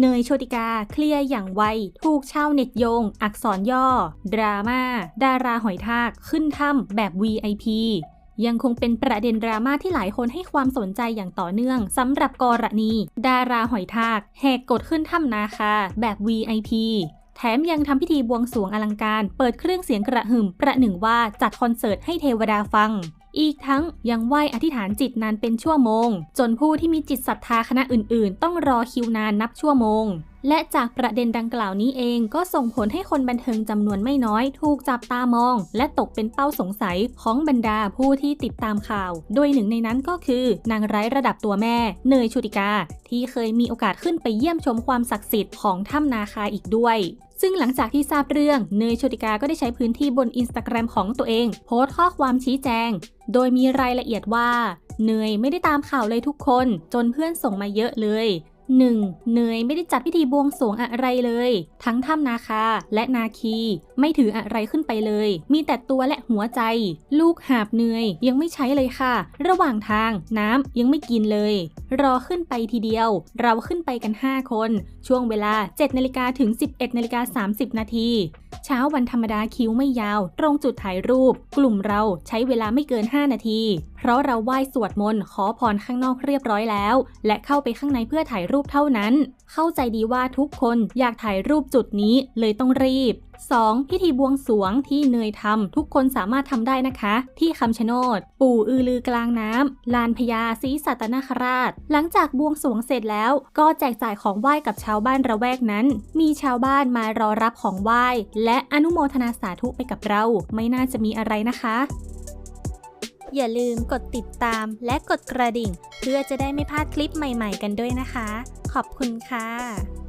เนยโชติกาเคลียร์อย่างไว ถูกชาวเน็ตโยง อักษรย่อ ดราม่าดาราหอยทากขึ้นถ้ำแบบ VIP ยังคงเป็นประเด็นดราม่าที่หลายคนให้ความสนใจอย่างต่อเนื่องสำหรับกรณี ดาราหอยทากแหกกฎขึ้นถ้ำนาคาแบบ VIP แถมยังทำพิธีบวงสรวงอลังการ เปิดเครื่องเสียงกระหึ่มประหนึ่งว่าจัดคอนเสิร์ตให้เทวดาฟัง อีกทั้งยังไหว้อธิษฐานจิตนานเป็นชั่วโมง จนผู้ที่มีจิตศรัทธาคณะอื่นๆ ต้องรอคิวนานนับชั่วโมง และจากประเด็นดังกล่าวนี้เองก็ส่งผลให้คนบันเทิงจำนวนไม่น้อย ถูกจับตามอง และตกเป็นเป้าสงสัยของบรรดาผู้ที่ติดตามข่าว โดยหนึ่งในนั้นก็คือ นางร้ายระดับตัวแม่ เนยชุติกา ที่เคยมีโอกาสขึ้นไปเยี่ยมชมความศักดิ์สิทธิ์ของถ้ำนาคาอีกด้วยซึ่งหลังจากที่ทราบเรื่อง เนยโชติกาก็ได้ใช้พื้นที่บนอินสตาแกรมของตัวเอง โพสต์ข้อความชี้แจง โดยมีรายละเอียดว่า เนยไม่ได้ตามข่าวเลยทุกคน จนเพื่อนส่งมาเยอะเลย 1. เนยไม่ได้จัดพิธีบวงสรวงอะไรเลย ทั้งถ้ำนาคาและนาคีไม่ถืออะไรขึ้นไปเลย มีแต่ตัวและหัวใจ ลูกหาบเนยยังไม่ใช้เลยค่ะ ระหว่างทางน้ำยังไม่กินเลย รอขึ้นไปทีเดียว เราขึ้นไปกัน 5 คน ช่วงเวลา 7นาฬิกาถึง 11นาฬิกา30 นาทีเช้าวันธรรมดาคิวไม่ยาว ตรงจุดถ่ายรูป กลุ่มเราใช้เวลาไม่เกิน 5 นาที เพราะเราไหว้สวดมนต์ขอพรข้างนอกเรียบร้อยแล้ว และเข้าไปข้างในเพื่อถ่ายรูปเท่านั้น เข้าใจดีว่าทุกคนอยากถ่ายรูปจุดนี้เลยต้องรีบ 2. พิธีบวงสวงที่เนยทำทุกคนสามารถทำได้นะคะ ที่คำชะโนด ปู่อือลือกลางน้ำลานพญาศรีสัตนคราช หลังจากบวงสวงเสร็จแล้ว ก็แจกจ่ายของไหว้กับชาวบ้านระแวกนั้น มีชาวบ้านมารอรับของไหว้ และอนุโมทนาสาธุไปกับเรา ไม่น่าจะมีอะไรนะคะ อย่าลืมกดติดตามและกดกระดิ่ง เพื่อจะได้ไม่พลาดคลิปใหม่ ๆ กันด้วยนะคะ ขอบคุณค่ะ